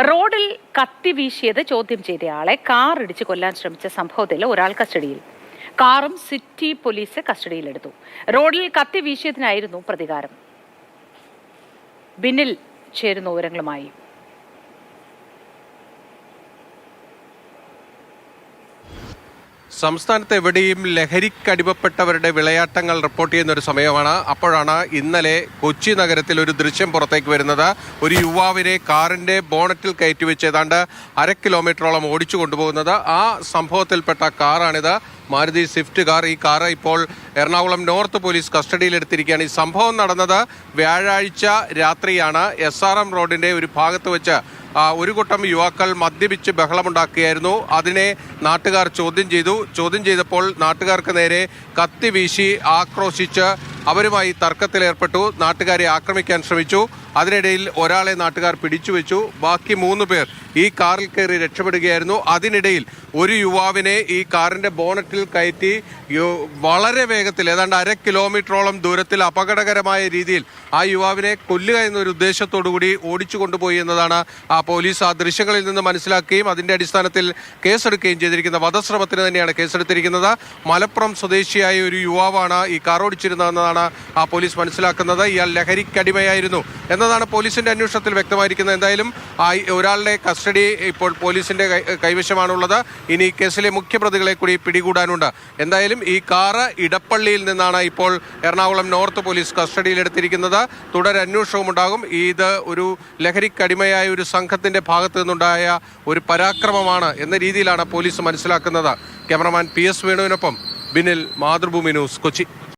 റോഡിൽ കത്തി വീശിയത് ചോദ്യം ചെയ്തയാളെ കാർ ഇടിച്ച് കൊല്ലാൻ ശ്രമിച്ച സംഭവത്തിൽ ഒരാൾ കസ്റ്റഡിയിൽ. കാറും സിറ്റി പോലീസ് കസ്റ്റഡിയിലെടുത്തു. റോഡിൽ കത്തി വീശിയതിനായിരുന്നു പ്രതികാരം. ബിന്നിൽ ചേരുന്ന വിവരങ്ങളുമായി. സംസ്ഥാനത്ത് എവിടെയും ലഹരിക്കടിമപ്പെട്ടവരുടെ വിളയാട്ടങ്ങൾ റിപ്പോർട്ട് ചെയ്യുന്ന ഒരു സമയമാണ്. അപ്പോഴാണ് ഇന്നലെ കൊച്ചി നഗരത്തിൽ ഒരു ദൃശ്യം പുറത്തേക്ക് വരുന്നത്. ഒരു യുവാവിനെ കാറിന്റെ ബോണറ്റിൽ കയറ്റിവെച്ച് ഏതാണ്ട് അര കിലോമീറ്ററോളം ഓടിച്ചു കൊണ്ടുപോകുന്നത്. ആ സംഭവത്തിൽപ്പെട്ട കാറാണിത്. Maruti swift car. ഈ കാർ ഇപ്പോൾ എറണാകുളം നോർത്ത് പോലീസ് കസ്റ്റഡിയിലെടുത്തിരിക്കുകയാണ് ഈ സംഭവം നടന്നത് വ്യാഴാഴ്ച രാത്രിയാണ്. എസ് ആർ എം റോഡിന്റെ ഒരു ഭാഗത്ത് വെച്ച് ഒരു കൂട്ടം യുവാക്കൾ മദ്യപിച്ച് ബഹളമുണ്ടാക്കുകയായിരുന്നു. അതിനെ നാട്ടുകാർ ചോദ്യം ചെയ്തു. ചോദ്യം ചെയ്തപ്പോൾ നാട്ടുകാർക്ക് നേരെ കത്തി വീശി ആക്രോശിച്ച് അവരുമായി തർക്കത്തിലേർപ്പെട്ടു. നാട്ടുകാരെ ആക്രമിക്കാൻ ശ്രമിച്ചു. അതിനിടയിൽ ഒരാളെ നാട്ടുകാർ പിടിച്ചു വെച്ചു ബാക്കി മൂന്ന് പേർ ഈ കാറിൽ കയറി രക്ഷപ്പെടുകയായിരുന്നു. അതിനിടയിൽ ഒരു യുവാവിനെ ഈ കാറിന്റെ ബോണറ്റിൽ കയറ്റി വളരെ വേഗത്തിൽ ഏതാണ്ട് അര കിലോമീറ്ററോളം ദൂരത്തിൽ അപകടകരമായ രീതിയിൽ ആ യുവാവിനെ കൊല്ലുക എന്നൊരു ഉദ്ദേശത്തോടു കൂടി ഓടിച്ചു കൊണ്ടുപോയി എന്നതാണ് ആ പോലീസ് ആ ദൃശ്യങ്ങളിൽ നിന്ന് മനസ്സിലാക്കുകയും അതിന്റെ അടിസ്ഥാനത്തിൽ കേസെടുക്കുകയും ചെയ്തിരിക്കുന്ന വധശ്രമത്തിന് തന്നെയാണ് കേസെടുത്തിരിക്കുന്നത്. മലപ്പുറം സ്വദേശിയായ ഒരു യുവാവാണ് ഈ കാർ ഓടിച്ചിരുന്നതെന്നതാണ് ആ പോലീസ് മനസ്സിലാക്കുന്നത്. ഇയാൾ ലഹരിക്കടിമയായിരുന്നു എന്നതാണ് പോലീസിന്റെ അന്വേഷണത്തിൽ വ്യക്തമായിരിക്കുന്നത്. എന്തായാലും ഒരാളുടെ കസ്റ്റഡി ഇപ്പോൾ പോലീസിന്റെ കൈവശമാണുള്ളത്. ഇനി കേസിലെ മുഖ്യപ്രതികളെ കൂടി പിടികൂടാനുണ്ട്. എന്തായാലും ഈ കാറ് ഇടപ്പള്ളിയിൽ നിന്നാണ് ഇപ്പോൾ എറണാകുളം നോർത്ത് പോലീസ് കസ്റ്റഡിയിലെടുത്തിരിക്കുന്നത് തുടരന്വേഷണവും ഉണ്ടാകും. ഇത് ഒരു ലഹരിക്കടിമയായ ഒരു സംഘത്തിന്റെ ഭാഗത്തു നിന്നുണ്ടായ ഒരു പരാക്രമമാണ് എന്ന രീതിയിലാണ് പോലീസ് മനസ്സിലാക്കുന്നത്. ക്യാമറമാൻ പി എസ് വേണുവിനൊപ്പം ബിനിൽ മാതൃഭൂമി ന്യൂസ് കൊച്ചി.